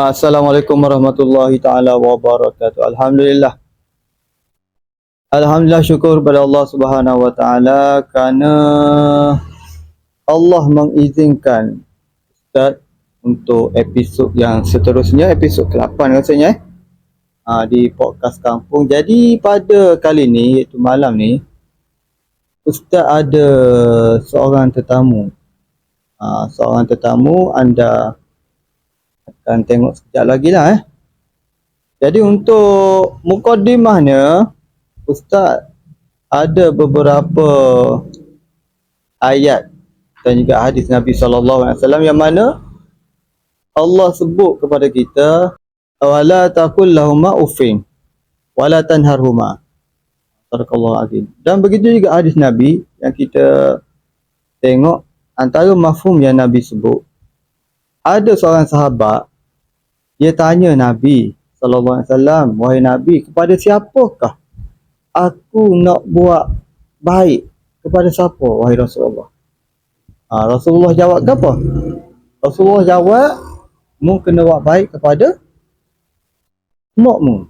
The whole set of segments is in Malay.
Assalamualaikum warahmatullahi taala wabarakatuh. Alhamdulillah. Alhamdulillah syukur kepada Allah Subhanahu wa taala kerana Allah mengizinkan Ustaz untuk episod yang seterusnya episod ke-8 rasanya eh ha, di podcast kampung. Jadi pada kali ni iaitu malam ni Ustaz ada seorang tetamu. Ha, seorang tetamu anda akan tengok sekejap lagi lah eh. Jadi untuk mukadimahnya Ustaz ada beberapa ayat dan juga hadis Nabi SAW yang mana Allah sebut kepada kita wala taqul lahumma uffin wala tanharhuma. Barakallahu azim. Dan begitu juga hadis Nabi yang kita tengok antara mafhum yang Nabi sebut ada seorang sahabat dia tanya Nabi sallallahu alaihi wasallam wahai Nabi kepada siapakah aku nak buat baik kepada siapa wahai Rasulullah? Ha, Rasulullah jawab apa Rasulullah jawab mu kena buat baik kepada makmu.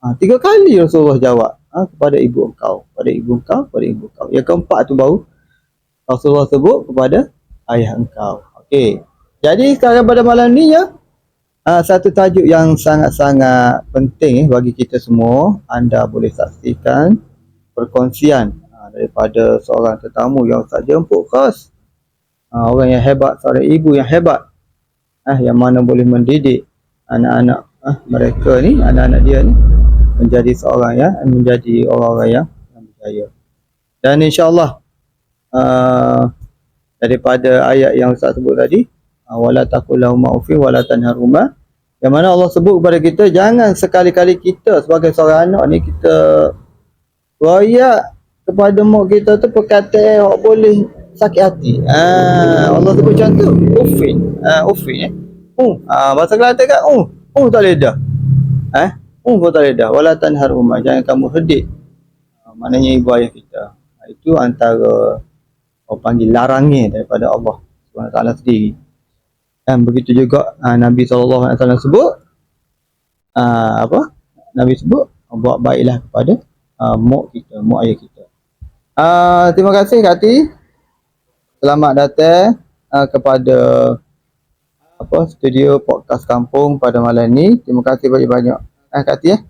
Ha, tiga kali Rasulullah jawab ha, kepada ibu engkau kepada ibu engkau kepada ibu engkau. Yang keempat tu baru Rasulullah sebut kepada ayah engkau. Okey jadi sekarang pada malam ni ya uh, satu tajuk yang sangat-sangat penting eh, bagi kita semua. Anda boleh saksikan perkongsian uh, daripada seorang tetamu yang Ustaz jemput khas. Uh, orang yang hebat, seorang ibu yang hebat. Uh, yang mana boleh mendidik anak-anak uh, mereka ni, anak-anak dia ni menjadi seorang ya, menjadi orang-orang yang, yang berjaya. Dan insya-Allah uh, daripada ayat yang Ustaz sebut tadi, Ah, wala taqulahu ma'ufi wala tanharuma yang mana Allah sebut kepada kita jangan sekali-kali kita sebagai seorang anak ni kita royak kepada mak kita tu perkataan yang boleh sakit hati. Ah Allah sebut macam tu. Ufin. Ah ufin eh. Uh, ah bahasa Kelantan kan uh, uh tak boleh dah. Eh? Uh pun tak boleh dah. Wala tanharuma jangan kamu hedik. Ah, maknanya ibu ayah kita. Ah, itu antara orang panggil larangnya daripada Allah taala sendiri. Dan begitu juga uh, Nabi SAW sebut uh, apa? Nabi sebut buat baiklah kepada uh, mak kita, mak ayah kita. Uh, terima kasih Kati. Selamat datang uh, kepada apa studio podcast kampung pada malam ni. Terima kasih banyak-banyak. Eh Kati eh.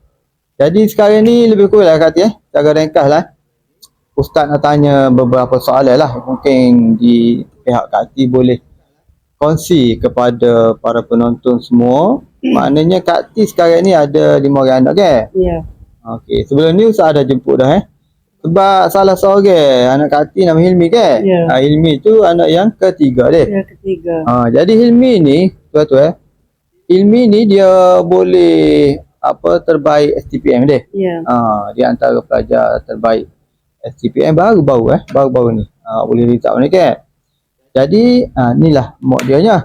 Jadi sekarang ni lebih kurang lah Kati eh. Cara ringkas lah. Ustaz nak tanya beberapa soalan lah. Mungkin di pihak Kati boleh kongsi kepada para penonton semua. Hmm. Maknanya Kak T sekarang ni ada lima orang anak ke? Ya. Yeah. Okey, sebelum ni Ustaz ada jemput dah eh. Sebab salah seorang anak Kak T nama Hilmi ke? Ya. Yeah. Ha, Hilmi tu anak yang ketiga dia. Yang ketiga. Ha, jadi Hilmi ni, tu-tu eh. Hilmi ni dia boleh apa terbaik STPM dia. Ya. Yeah. Ha, dia antara pelajar terbaik STPM baru-baru eh, baru-baru ni. Ha, boleh risau ni ke? Jadi ha, inilah mak dia nya.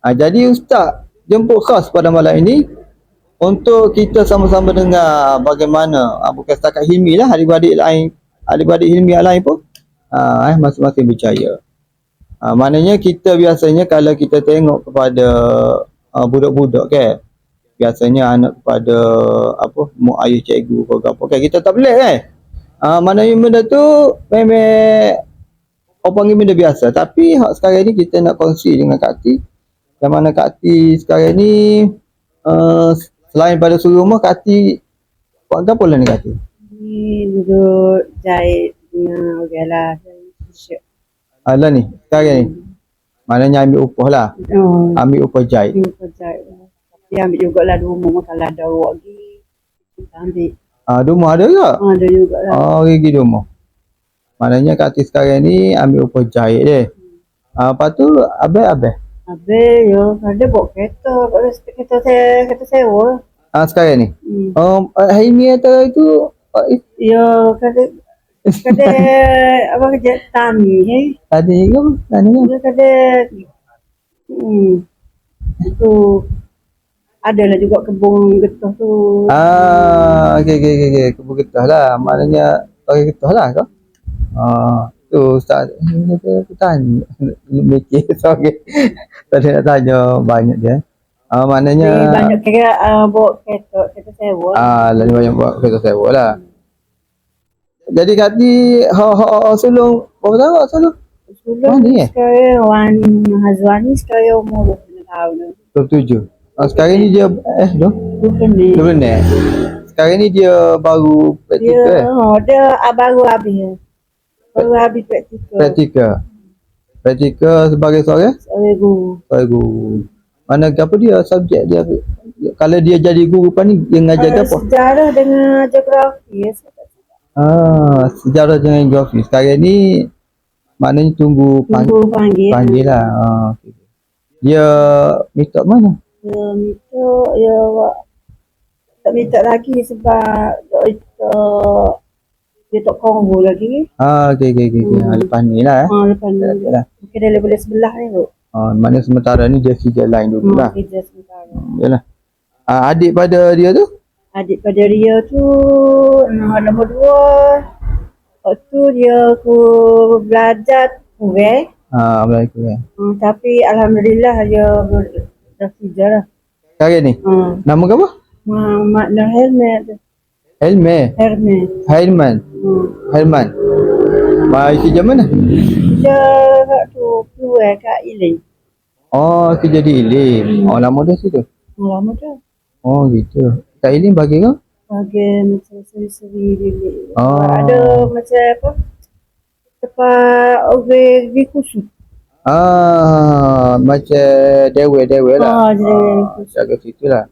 Ha, jadi ustaz jemput khas pada malam ini untuk kita sama-sama dengar bagaimana ha, bukan setakat Hilmi lah adik-adik lain adik-adik Hilmi lain pun ha, eh, masing-masing berjaya. Ha, maknanya kita biasanya kalau kita tengok kepada ha, budak-budak kan biasanya anak kepada apa mak ayah cikgu ke apa kan kita tak boleh kan. Ha, maknanya benda tu memang orang panggil benda biasa tapi hak sekarang ni kita nak kongsi dengan Kak Ti yang mana Kak Ti sekarang ni uh, selain pada suruh rumah Kak Ti buat apa lah ni Kak Ti? ni duduk jahit dengan orang lah t-shirt Alah ni sekarang ni maknanya ambil upah lah oh, ambil upah jahit ambil upah jahit lah. tapi ambil jugalah rumah kalau ada awak lagi kita ambil Ah, uh, rumah ada ke? Ah, ada juga lah. Oh, gigi rumah. Maknanya Kak Tis sekarang ni ambil upah jahit dia. Ah, lepas tu abang-abang. Habis yo, ada bawa kereta, bawa kereta saya, kereta sewa. Ah, sekarang ni. Hmm. Um, hari ni atau itu uh, Yo, kata kata apa kerja tani eh. tadi ke apa? Tadi ke? Dia kata hmm, itu adalah juga kebun getah tu. Ah, okey okey okey okey. Kebun getah lah. Maknanya pakai getah lah kau. Ah, tu Ustaz dia kata aku tanya mikir sorry. Tadi nak tanya banyak je. Ah, Jadi maknanya banyak kira uh, bawa kereta, kereta sewa. ah lagi banyak buat kereta sewa lah. Jadi kati ha ha ha sulung berapa tahun sulung? Oh, ni eh? sekarang Wan Hazwani sekarang umur 20 tahun. 27. Ah, sekarang ni dia eh dah Bukan ni. dah benar. Sekarang ni dia baru Dia, praktikal eh. oh, dia baru habis. Baru habis praktikal. Praktikal. Praktikal sebagai seorang Sebagai guru. sebagai guru. Mana apa dia subjek dia kalau dia jadi guru apa ni dia ngajar Uh, apa? sejarah dengan geografi. ya. Ah, sejarah dengan geografi. Sekarang ni maknanya tunggu pang, Tunggu panggil. panggil lah. Ah, okay. Dia minta mana? Dia minta, ya, tak minta lagi sebab dia dia tak konvo lagi. Ah, okey okey okey. Okay. Hmm. Ah, lepas ni lah eh. Ha, lepas ni. Yalah. Mungkin dia boleh sebelah ni kot. Ah, maknanya sementara ni dia kerja lain dulu lah. Ha, kerja sementara. Yalah. Ah, adik pada dia tu? Adik pada dia tu nombor, nombor dua. Lepas tu dia aku belajar kurang. Ah, Assalamualaikum ya. Hmm, tapi Alhamdulillah dia dah kerja lah. Sekarang ni. Hmm. Nama kau apa? Mak Nur Helmet. Helme. Herman. Hmm. Herman. Mai kerja mana? Dia kat tu keluar kat Iling. Oh, kerja di Ilim. Oh, lama dah situ. Lama dah. Oh, gitu. Kat Ilim bagi kau? Bagi macam seri-seri bilik. Oh. Ada macam apa? Tempat OVV khusus. Ah, macam dewe-dewe lah. Ah, jadi Ah, jaga situ lah.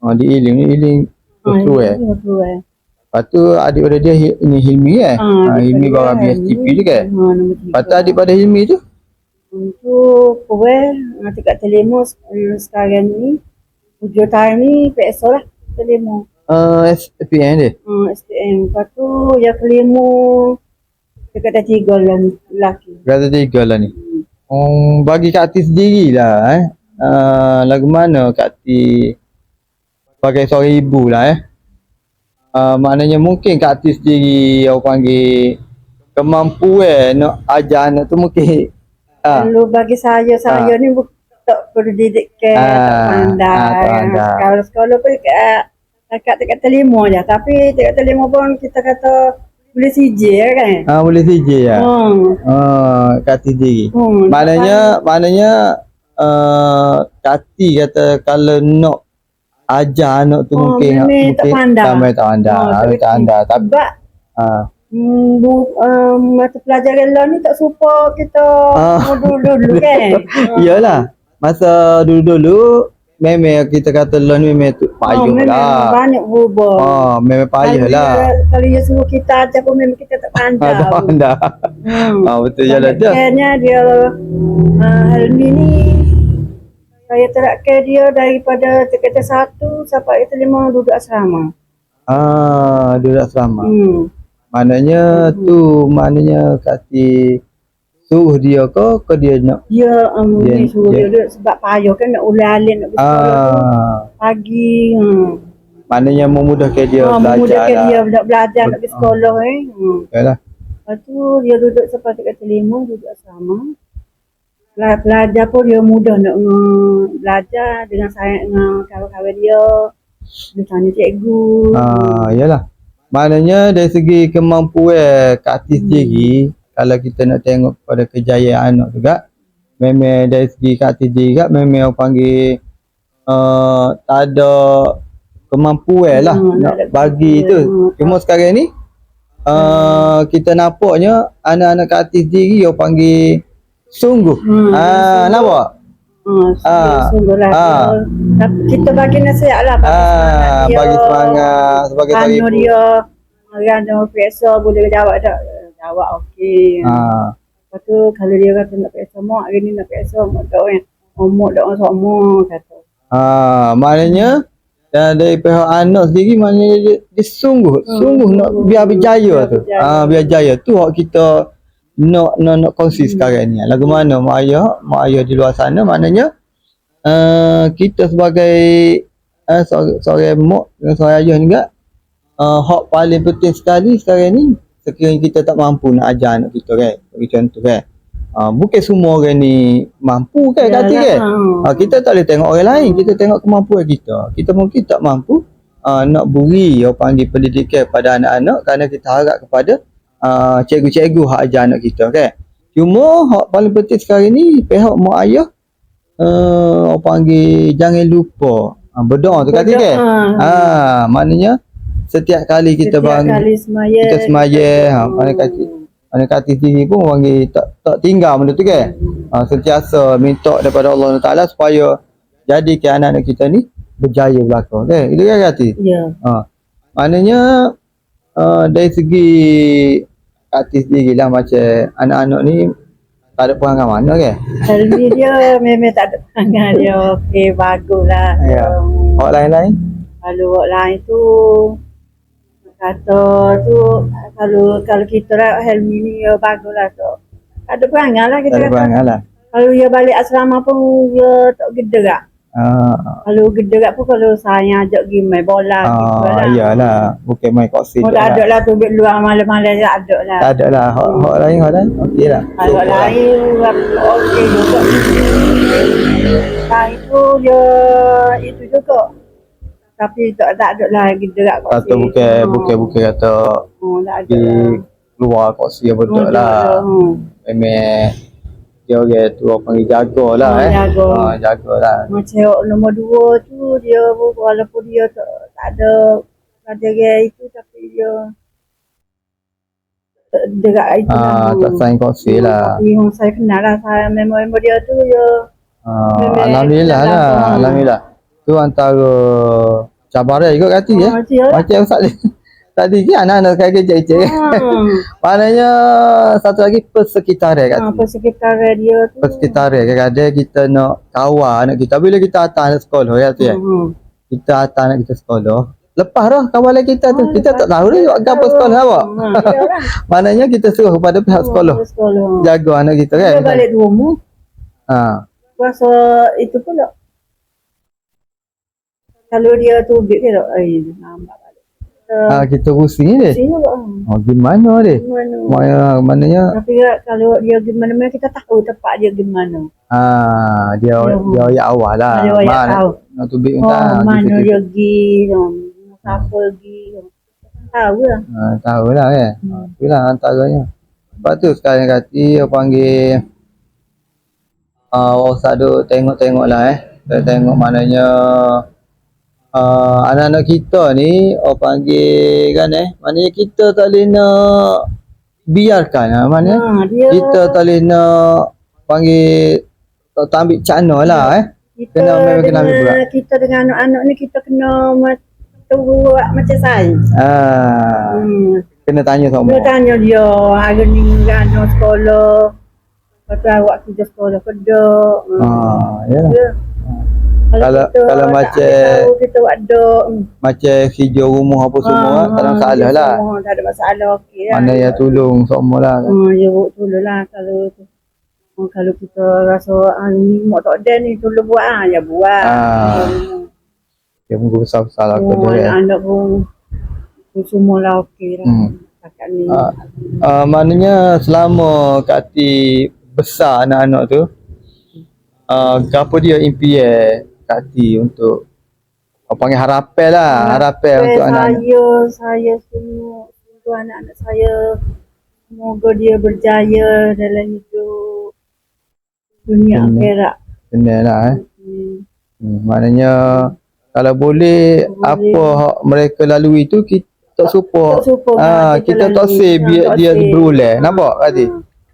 Oh, di Ilim ni Ilim. Betul eh. Keluar. Lepas tu adik pada dia ni Hilmi eh. Ah, Ah, Hilmi daripada baru habis STP tu kan. Ha. Lepas tu adik pada Hilmi tu? Untuk Kuwait, nanti kat Telemo se- sekarang ni, tujuh tahun ni PSO lah, Telemo. Uh, SPN dia. Uh, SPM. Lepas tu, yang kelima, dekat dah tiga lah ni, lelaki. Kata tiga lah ni. Oh, bagi Kak Ti sendiri lah eh. Uh, lagu mana Kak Ti sebagai seorang ibu lah eh. Uh, maknanya mungkin Kak Ti sendiri orang panggil kemampuan nak ajar anak tu mungkin ah, Kalau bagi saya, saya ni bu- tak perlu didikkan, Ah, tak pandai. pandai. Kalau sekolah pun dekat, dekat, dekat Telemo je. Tapi dekat Telemo pun kita kata boleh CJ kan. ah, boleh CJ ya. Hmm. Ah, Kak Ti sendiri. Hmm. Maknanya maknanya uh, Kati kata kalau nak ajar anak tu Oh, mungkin memang mungkin pandai. tak pandai tak pandai Oh, tak tak pandai tapi Sebab ah Hmm, bu, um, mata pelajaran law ni tak serupa kita Ah. dulu-dulu kan. iyalah masa dulu-dulu memang kita kata lah ni memang tu Oh, payah memang lah banyak berubah. ah memang payah Kalau lah Kalau dia suruh kita ajar pun memang kita tak pandai. tak pandai Hmm. ah betul jalan dia Akhirnya dia uh, Helmi ni saya terakkan dia daripada tingkatan satu sampai tingkatan lima duduk asrama. ah duduk selama Hmm. maknanya tu maknanya Kati suruh dia ke ke dia nak Dia um, Dia- suruh dia- dia, sebab payah kan nak ulang-alik nak pergi sekolah tu. ah Pagi. Hmm. maknanya memudahkan dia ha, belajar memudahkan lah dia nak belajar nak pergi sekolah eh. Hmm. Yalah. Lepas tu dia duduk sampai tingkat lima duduk asrama. Bela- Belajar pun dia mudah nak nge- belajar dengan saya dengan kawan-kawan dia. Dia tanya cikgu. Ah, yalah. Maknanya dari segi kemampuan Kak Ati sendiri, kalau kita nak tengok pada kejayaan anak juga, memang dari segi Kak Ati sendiri juga, memang orang panggil uh, tak ada kemampuan lah Hmm, nak tak ada bagi tu. kemampuan. Cuma sekarang ni, uh, kita nampaknya anak-anak Kak Ati sendiri orang panggil sungguh. Hmm, ah, nampak? Ha, Ah, sungguh lah. ah. Tapi kita bagi nasihat lah. Bagi Ah, semangat dia. bagi semangat sebagai ibu. dia. Orang dia periksa boleh jawab tak? Jawab okey. Ah. Lepas tu kalau dia kata nak periksa mak, hari ni nak periksa mak tak kan. Oh, mak tak sama kata. Ah, maknanya dan dari pihak anak sendiri maknanya dia, dia sungguh Hmm, sungguh nak sungguh. biar berjaya tu. berjaya. Ah, biar jaya tu hak kita nak nak nak kongsi sekarang ni. Lagu mana? Mak ayah, mak ayah di luar sana. Maknanya uh, kita sebagai uh, seorang, seorang mak dan seorang ayah juga uh, hak paling penting sekali sekarang ni sekiranya kita tak mampu nak ajar anak kita kan. Bagi contoh kan. uh, bukan semua orang ni mampu kan? Kak Ati kan? uh, kita tak boleh tengok orang lain. Kita tengok kemampuan kita. Kita mungkin tak mampu uh, nak beri orang panggil pendidikan pada anak-anak kerana kita harap kepada uh, cikgu-cikgu hak ajar anak kita kan cuma hak paling penting sekarang ni pihak mak ayah uh, orang panggil jangan lupa. Uh, berdoa tu kata kan ah maknanya setiap kali kita Setiap bangun kali semaya kita semaya ha mana kata mana kata sini pun orang panggil tak tak tinggal benda tu kan ha, sentiasa minta daripada Allah Taala supaya jadikan anak-anak kita ni berjaya belaka kan itu kan kata Ya. ha maknanya uh, dari segi artis sendiri lah macam anak-anak ni tak ada perangai mana kan Helmi dia memang tak ada perangai dia. Okey, baguslah. Ya. Um, orang lain-lain Kalau orang lain tu kata tu kalau kalau kita lah Helmi ni ya baguslah tu. Tak ada perangai lah tak kita ada kata. perangai lah Kalau dia balik asrama pun dia tak gederak. Ah, Kalau gederak pun kalau saya ajak pergi main bola gitu ah, lah. iyalah bukan main koksin Oh, tak ada lah tu duduk luar malam-malam tak ada lah. tak ada lah hak, hak lain hak lain okey lah Kalau lain okey juga. Lain tu dia itu juga. Tapi tak tak ada lah gederak kat kata sini. bukan Oh. bukan bukan kata Oh, tak ada di lah. keluar koksi apa Oh, betul tak lah. Hmm. memang dia orang tu orang panggil jaga lah Oh, eh. jaga. ha, jaga lah. Macam orang nombor dua tu dia pun walaupun dia tak, tak ada ada gaya itu tapi dia dekat itu ha, tak sayang koksi lah. Tapi yang saya kenal lah saya member-member dia tu dia ha, Memang Alhamdulillah lah lah. Alhamdulillah. Tu antara cabaran juga kata ya? Oh, lah. macam Ustaz ni tadi kan anak-anak sekarang kerja je Hmm. maknanya satu lagi persekitaran kat Ha, persekitar dia tu. persekitaran kadang-kadang kita nak kawal anak kita bila kita hantar anak sekolah ya tu ya Hmm. kita hantar anak kita sekolah lepas dah kawalan kita tu Oh, kita tak tahu dah buat apa sekolah awak Ha, dia lah. maknanya kita suruh kepada pihak sekolah Oh, sekolah. jaga anak kita kan Dia balik mu. ha Rasa itu pula. Kalau dia tu big ke tak? Eh, dia nampak balik. ha kita pusing ni Sini kok. oh gimana dia Mana? Maknanya, maknanya Tapi kalau dia gimana mana kita tahu tempat dia gimana. ah dia Ya. dia ayat awal lah Dia ayat Mana- tahu. nak tubik Oh, entah mana gitu, dia pergi, siapa pergi. Tahu lah. Ha, tahu lah kan. Ha, Hmm. itulah antaranya. Sebab tu sekarang kata dia panggil uh, Ustaz tu tengok-tengok lah eh. Dia tengok maknanya uh, anak-anak kita ni orang panggil kan eh. Maknanya kita tak boleh nak biarkan lah. Maknanya Ha, dia kita tak boleh nak panggil tak, tak ambil cana lah eh. kita kena- memang kena ambil dengan, berat. kita dengan anak-anak ni kita kena buat macam saya. Ah, Hmm. kena tanya sama. Dia tanya dia hari ni anak sekolah. Lepas tu awak kerja sekolah kedok. Hmm. Ah, yalah. Ya. Kalau- kita kalau tak macam- tahu, kita buat dok. Hmm. Macam hijau rumah apa semua Ah, tak ada ah, masalah dia lah. semua Tak ada masalah okey lah. Mana yang tolong semua lah. Hmm, dia buat tolong lah kalau tu. Oh, kalau kita rasa ah, ni mak tak ada ni tolong buat ah ya buat. Ah. Hmm. Dia pun besar-besar lah Oh, kerja kan. anak pun semua lah okey lah. Hmm. Ni. Ah, ah, maknanya selama Kak Ati besar anak-anak tu, ah, apa dia impian Kak Ati untuk apa panggil harapan lah, harapan Eh, untuk anak-anak. saya, saya semua untuk anak-anak saya semoga dia berjaya dalam hidup dunia Benar. akhirat. Benar lah eh. Hmm. Hmm, maknanya kalau boleh, Boleh. apa hak mereka lalui tu kita support. tak support, Ah, ha, kita kita tak say Ha, biar dia say. berulang. Nampak Kak Ati?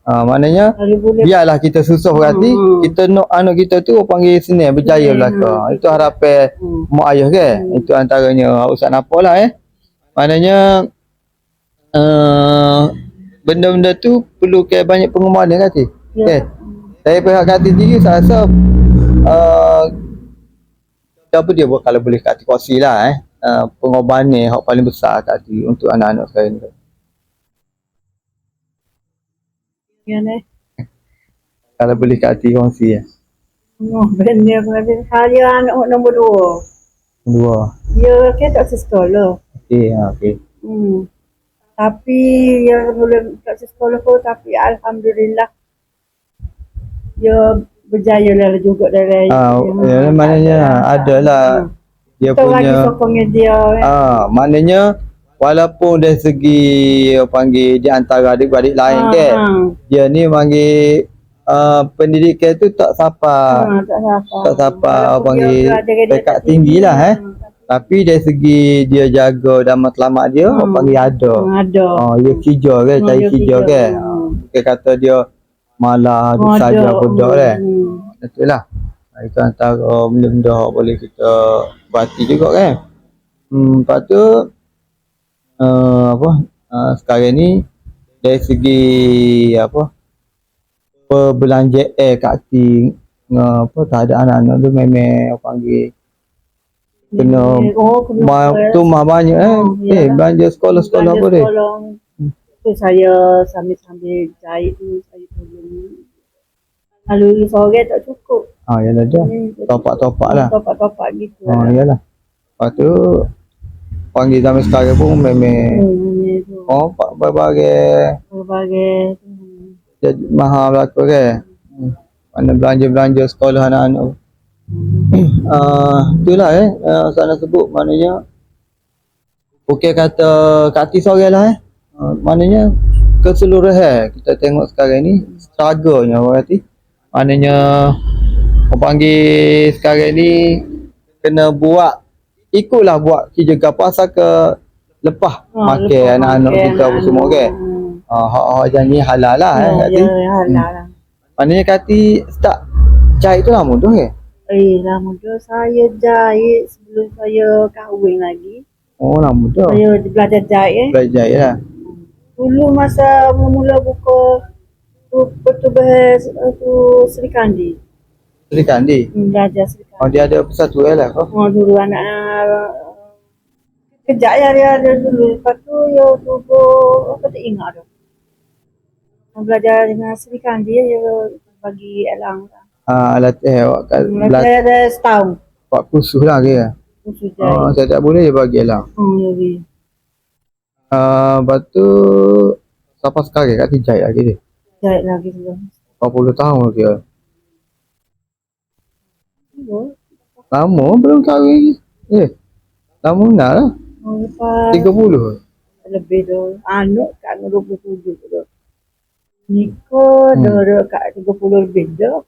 Ah, maknanya biarlah kita susah berhati Hmm. kita nak anak kita tu panggil seni berjaya Hmm. belaka itu harapan Hmm. mak ayah kan itu antaranya ustaz nampak lah eh maknanya uh, benda-benda tu perlu ke banyak pengorbanan kan Cik? Ya. Okay. Saya pihak Kati sendiri saya rasa uh, apa dia buat kalau boleh Kati kongsi lah eh uh, pengorbanan yang paling besar Kati untuk anak-anak sekarang ni. Ya, ni. Kalau boleh Kati kongsi ya. Oh, benda benda saya anak nombor dua. Dua. Dia kan tak sekolah. Okey, ha, okey. Hmm. Tapi yang belum tak sekolah pun tapi alhamdulillah dia berjaya lah juga dalam Ah, ya, maknanya ada lah dia Kita lagi punya sokongnya dia kan. ah maknanya walaupun dari segi orang panggil di antara adik-adik lain Ah, kan dia ni panggil uh, pendidikan tu tak sampai Ah, tak siapa. tak Walaupun orang panggil dia belajar dia pekat tak tinggi lah, eh. Tapi dari segi dia jaga dan matlamat dia Hmm. orang panggil ada Ada. oh dia kijau kan cari kijau. kan dia kata dia malah dia saja budak Hmm, kan hmm. Itulah. Itu antara benda-benda boleh kita berhati juga kan. Hmm, lepas tu uh, apa uh, sekarang ni dari segi apa perbelanjaan eh kat hati uh, apa tak ada anak-anak tu memang orang panggil kena Oh, kena ma, tu mah banyak eh. Oh, eh belanja sekolah-sekolah apa dia? Sekolah. Tu saya sambil-sambil jahit tu saya tolong. Kalau seorang tak cukup. Ah yalah dah. Hmm, Topak-topak lah. Topak-topak gitu. Oh yalah. Lepas tu panggil zaman sekarang pun memang Hmm, ni tu. oh berbagai Berbagai jadi mahal berlaku kan hmm. mana belanja-belanja sekolah anak-anak. Uh, itulah eh. Uh, sana sebut maknanya Okey kata kati sore lah eh. Uh, maknanya keseluruhan kita tengok sekarang ni struggle-nya orang kata. Maknanya orang panggil sekarang ni kena buat ikutlah buat kerja ke pasal ke lepas Ah, makan anak-anak kita apa semua kan Hmm. Ah, hak-hak janji halal lah eh, Ya, Kati. ya, halal lah. Maknanya Kati start jahit tu lah mudah ke? Eh, lama tu saya jahit sebelum saya kahwin lagi. Oh lah mudah. Saya belajar jahit eh. Belajar jahit lah. Dulu masa mula-mula buka tu pertubuhan tu Sri Kandi. Sri Kandi. Hmm, Belajar Sri Oh Kandi. dia ada persatuan lah kau. Oh, dulu anak uh, kejap ya dia ada dulu. Lepas tu ya dulu apa tak ingat dah. Belajar dengan Sri Kandi ya bagi elang. Ah alat eh awak kat belas Belajar ada setahun. buat kursus lah. Khusus Oh saya tak boleh je bagi lah. Hmm. Ah lepas tu sampai sekarang Kati jahit lagi dia. Jahit lagi sebelum. 40 tahun dia. Lama belum kahwin. Eh. Lama nak lah. oh, lepas 30. lebih tu. Anak kat 27 tu. Nikah Hmm. dah kat 30 lebih dah.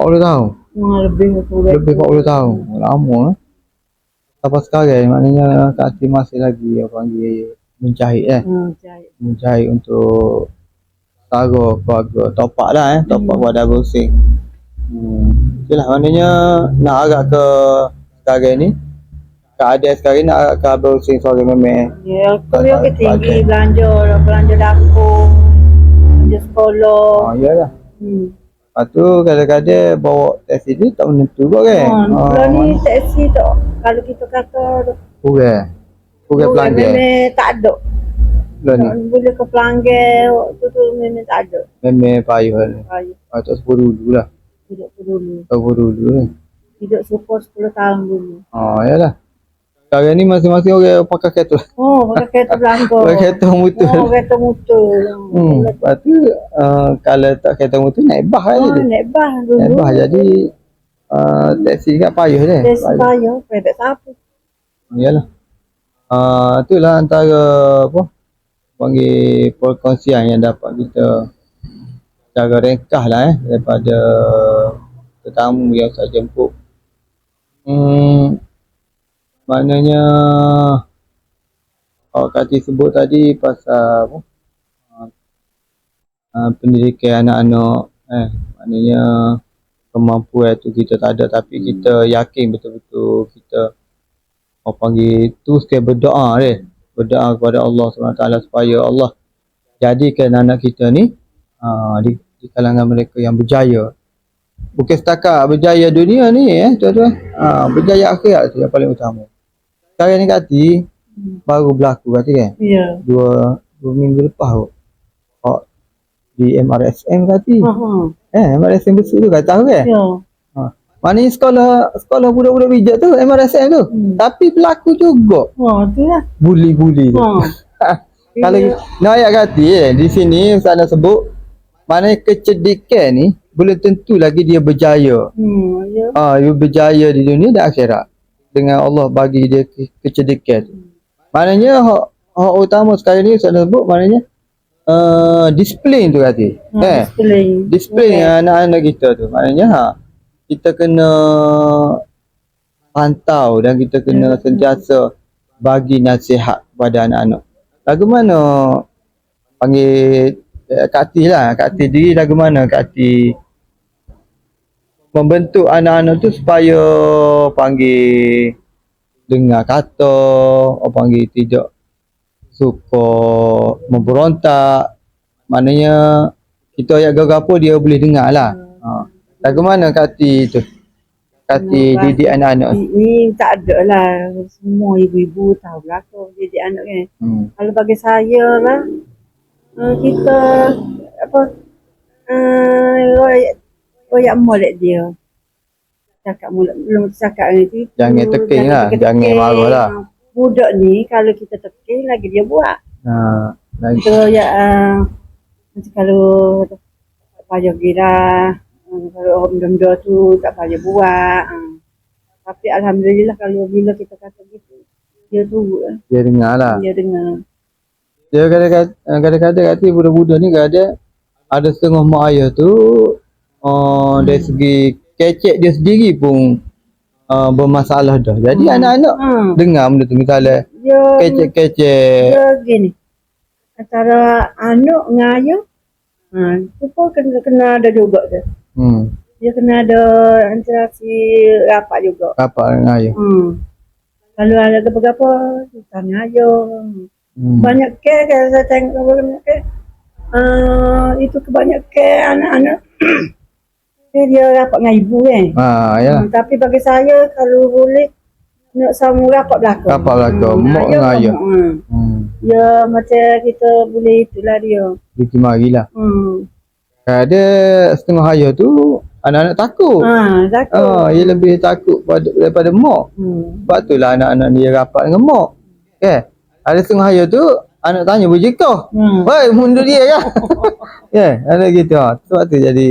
40 tahun. Hmm, lebih 40 Lebih 40 tahun. Lama lah. Sampai sekarang maknanya Kati masih lagi apa panggil menjahit eh. Hmm, mencari untuk tara keluarga topak lah eh topak Hmm. buat double sing hmm. itulah maknanya nak agak ke sekarang ni keadaan sekarang ni nak agak ke double sing sore memang Ya, kuliah tak- ke tinggi belanja, belanja dapur, belanja sekolah. oh iyalah Hmm. lepas tu kadang-kadang bawa taksi ni tak menentu kot kan Oh, kalau ni taksi tu, kalau kita kata kurang kurang pelanggan memang tak ada. bulan ni boleh ke pelanggan, waktu tu memang tak ada. memang payuh ni Ayo, ah, tak sepuluh dulu lah hidup tu dulu. sepuluh dulu ni Hidup serupa 10 tahun dulu. oh iyalah sekarang ni masing-masing orang pakai kereta Oh, pakai kereta belakang. pakai kereta motor Oh, kereta motor. Hmm, lepas tu uh, kalau tak kereta motor naik bas Oh, aja dia. naik bas Naik dulu. bas jadi uh, taksi kat payah dia. Taksi saya, private siapa? Yalah. Uh, itulah antara apa panggil perkongsian yang dapat kita cara ringkas lah eh daripada tetamu yang saya jemput. Hmm, maknanya awak Kati sebut tadi pasal apa uh, pendidikan anak-anak eh maknanya kemampuan tu kita tak ada tapi kita yakin betul-betul kita orang panggil tu sekali berdoa dia berdoa kepada Allah SWT supaya Allah jadikan anak kita ni uh, di, di kalangan mereka yang berjaya bukan setakat berjaya dunia ni eh tuan-tuan uh, berjaya akhirat tu yang paling utama ni Kati baru berlaku Kati kan Ya. dua dua minggu lepas kot. Oh, di MRSM kati. Ha, ha. Eh, MRSM besar tu kata tahu kan? Ya. Maknanya sekolah sekolah budak-budak bijak tu MRSM tu. Hmm. Tapi berlaku juga Oh, tu lah. buli-buli tu. Ha. Kalau nak ayat kati eh, di sini Ustaz nak sebut maknanya kecerdikan ni belum tentu lagi dia berjaya. Hmm, ya. Ah, dia berjaya di dunia dan akhirat. Dengan Allah bagi dia ke- kecerdikan tu. Maknanya hak hak utama sekarang ni saya sebut maknanya uh, disiplin tu kata. Ha, eh, display. disiplin okay. anak-anak kita tu. Maknanya ha, kita kena pantau dan kita kena sentiasa bagi nasihat kepada anak-anak. Lagu mana panggil eh, Kak Ati lah. Kak Ati diri lagu mana Kak Ati membentuk anak-anak tu supaya panggil dengar kata, orang panggil tidak suka memberontak. Maknanya kita ayat gapo dia boleh dengar lah. Ha. Lagu mana Kak Ati tu? Kak Ati Hmm, didik anak-anak. Ni, ni tak ada lah. Semua ibu-ibu tahu lah kau didik anak kan. Hmm. Kalau bagi saya lah, uh, kita apa uh, royak royak molek dia. Cakap mulut belum cakap ni tu. Jangan teking lah, jangan marah lah. Budak ni kalau kita teking lagi dia buat. Ha. Lagi. Kita royak uh, macam kalau tak payah gira. Uh, kalau orang benda tu tak payah buat. Uh. Tapi Alhamdulillah kalau bila kita kata gitu, dia tu Dia dengar lah. dia dengar. Dia kadang-kadang kadang-kadang kata budak-budak ni kadang ada setengah mak ayah tu uh, dari segi kecek dia sendiri pun uh, bermasalah dah. Jadi Hmm. anak-anak Hmm. dengar benda tu misalnya Dia kecek-kecek. dia gini antara anak dengan ayah ha, tu pun kena, kena ada juga tu Hmm. dia kena ada interaksi rapat juga Apa dengan ayah? hmm. kalau ada apa-apa tanya ayah Hmm. banyak ke kalau saya tengok banyak ke uh, itu kebanyakan anak-anak dia, dia rapat dengan ibu kan Ha, ya. hmm, tapi bagi saya kalau boleh nak sama rapat belakang Rapat belakang, mak dengan ayah. hmm. Hmm. Ya macam kita boleh itulah dia. Dia marilah. Hmm. Ada setengah ayah tu anak-anak takut. Ha, takut. Ah, dia lebih takut pada, daripada mak. Hmm. Sebab tu lah anak-anak dia rapat dengan mak. Okay. Ada setengah ayah tu anak tanya berjekah. Hmm. Woi, mundur dia kan. ya, yeah, ada gitu. Ha. Sebab tu jadi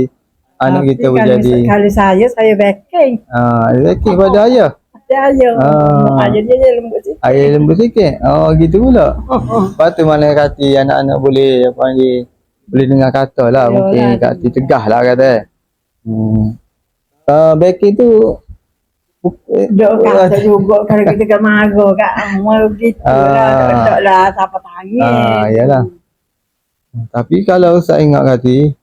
anak Tapi kita kalau, menjadi Kalau saya, saya backing. ah, lelaki pada ayah. Saya ayah. Ah. Ayah dia je lembut sikit. Ayah lembut sikit. Oh, gitu pula. Lepas tu mana kata anak-anak boleh apa panggil boleh dengar kata lah. Yalah, Mungkin dia- kata tegah lah kata. Hmm. Uh, backing tu eh, Dok kata juga kalau kita kan marah kat mau gitu lah. Ah. Tak lah siapa tanya. Ah, yalah. Tapi kalau saya ingat kata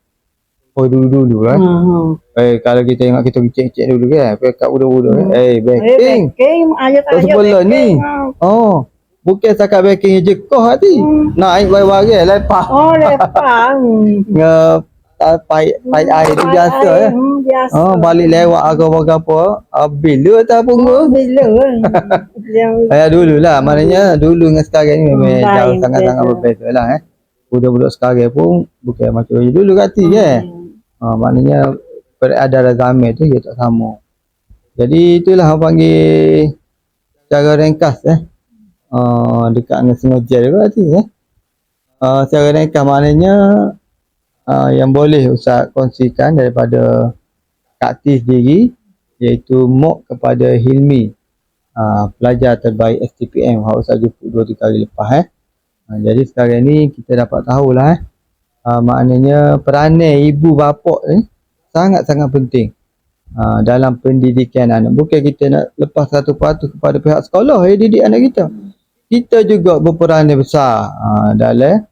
Oh dulu-dulu lah. Hmm. hmm. Eh kalau kita ingat kita cek-cek dulu kan. Kat budak-budak. Hmm. Eh Eh, backing. backing. Ayah Tak tanya sebelah ni. Ah. Oh. Bukan setakat backing je kau hati. Hmm. Naik barang-barang lepas. Oh, lepas. Hmm. Nge uh, pai pai air tu biasa ya. Hmm, biasa. Oh balik lewat apa apa. Ah, bila tak Oh, pun. bila Saya dulu lah. Maknanya dulu dengan sekarang ni memang Hmm, jauh sangat-sangat beza. berbeza lah eh. Budak-budak sekarang pun bukan macam dulu kati. Hmm. Ha, maknanya peredaran zaman tu dia tak sama. Jadi itulah orang panggil cara ringkas eh. Uh, dekat dengan sengaja juga nanti eh. Uh, secara ringkas maknanya uh, yang boleh Ustaz kongsikan daripada Kak Tis sendiri iaitu MOK kepada Hilmi uh, pelajar terbaik STPM yang Ustaz jumpa dua tiga kali lepas eh. Uh, jadi sekarang ni kita dapat tahulah eh uh, maknanya peranan ibu bapa ni sangat-sangat penting uh, dalam pendidikan anak. Bukan kita nak lepas satu patu kepada pihak sekolah ya didik anak kita. Kita juga berperanan besar uh, dalam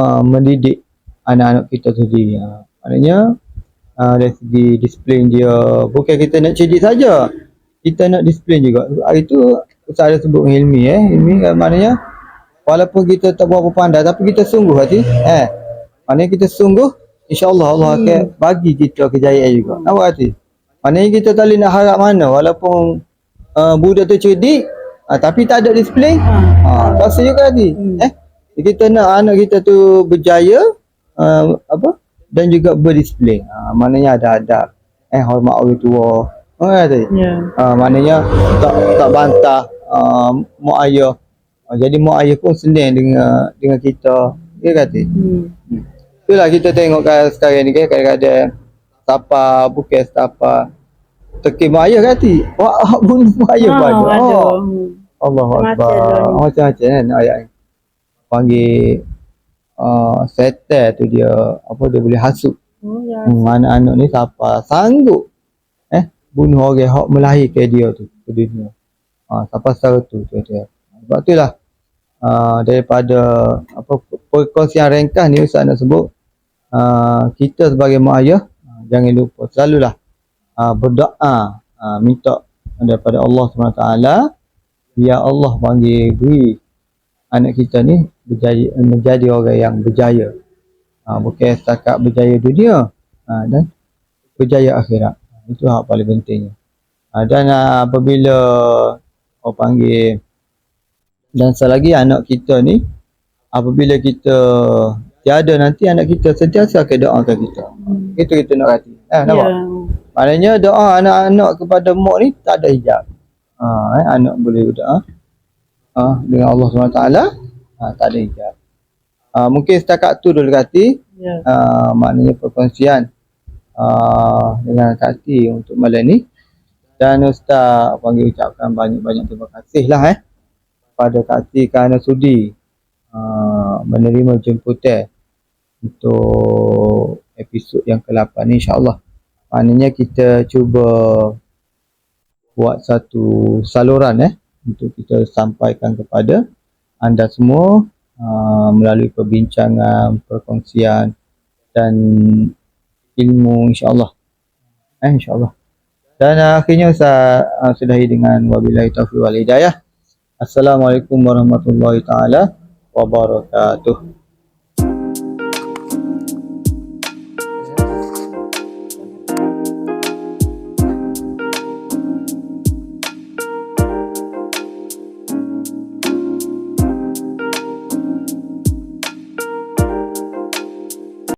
uh, mendidik anak-anak kita sendiri. Uh, maknanya uh, dari segi disiplin dia bukan kita nak cerdik saja. Kita nak disiplin juga. Hari tu Ustaz ada sebut Hilmi eh. Hilmi uh, maknanya walaupun kita tak berapa pandai tapi kita sungguh hati eh Maknanya kita sungguh InsyaAllah Allah Hmm. akan bagi kita kejayaan juga. Nampak hati? Maknanya kita tak boleh nak harap mana walaupun uh, budak tu cerdik uh, tapi tak ada disiplin. Ah. Ha, rasa juga hati. Hmm. Eh, kita nak anak kita tu berjaya uh, apa dan juga berdisiplin. Ha, maknanya ada adab. Eh hormat orang tua. Oh hati. Ya. Ha, maknanya tak tak bantah uh, mak ayah. Ha, jadi mak ayah pun senang dengan dengan kita. Dia kata. Hmm. Itulah kita tengok kan sekarang ni kan kadang-kadang siapa bukan siapa tekim mak ayah kat hati. Wah, awak bunuh mak ayah Ah. Oh, Hmm. Allah Macam-macam Akbar. Macam-macam kan ayat ni. Panggil uh, setan tu dia apa dia boleh hasut. Oh, ya. Hmm, anak-anak ni siapa sanggup eh bunuh orang hak melahirkan dia tu ke dunia. Ha, siapa secara tu tu dia. Sebab tu lah uh, daripada apa perkongsian ringkas ni Ustaz nak sebut uh, kita sebagai mak ayah uh, jangan lupa selalulah uh, berdoa uh, minta daripada Allah SWT biar Allah panggil beri anak kita ni berjaya, menjadi orang yang berjaya ha, bukan setakat berjaya dunia ha, dan berjaya akhirat Ha, itu hak paling pentingnya ha, dan ha, apabila orang panggil dan selagi anak kita ni apabila kita tiada nanti anak kita sentiasa akan doakan kita Hmm. itu kita nak hati eh, Ya. nampak Maknanya doa anak-anak kepada mak ni tak ada hijab. Ha, eh, anak boleh berdoa ha, dengan Allah SWT ha, tak ada hijab. Ha, mungkin setakat tu dulu kati Ya. ha, maknanya perkongsian ha, dengan kati untuk malam ni dan Ustaz panggil ucapkan banyak-banyak terima kasih lah eh pada kati kerana sudi ha, menerima jemputan untuk episod yang ke-8 ni insyaAllah maknanya kita cuba buat satu saluran eh untuk kita sampaikan kepada anda semua uh, melalui perbincangan, perkongsian dan ilmu insyaAllah. Eh insyaAllah. Dan uh, akhirnya saya uh, sudahi dengan wabillahi taufiq wal hidayah. Assalamualaikum warahmatullahi taala wabarakatuh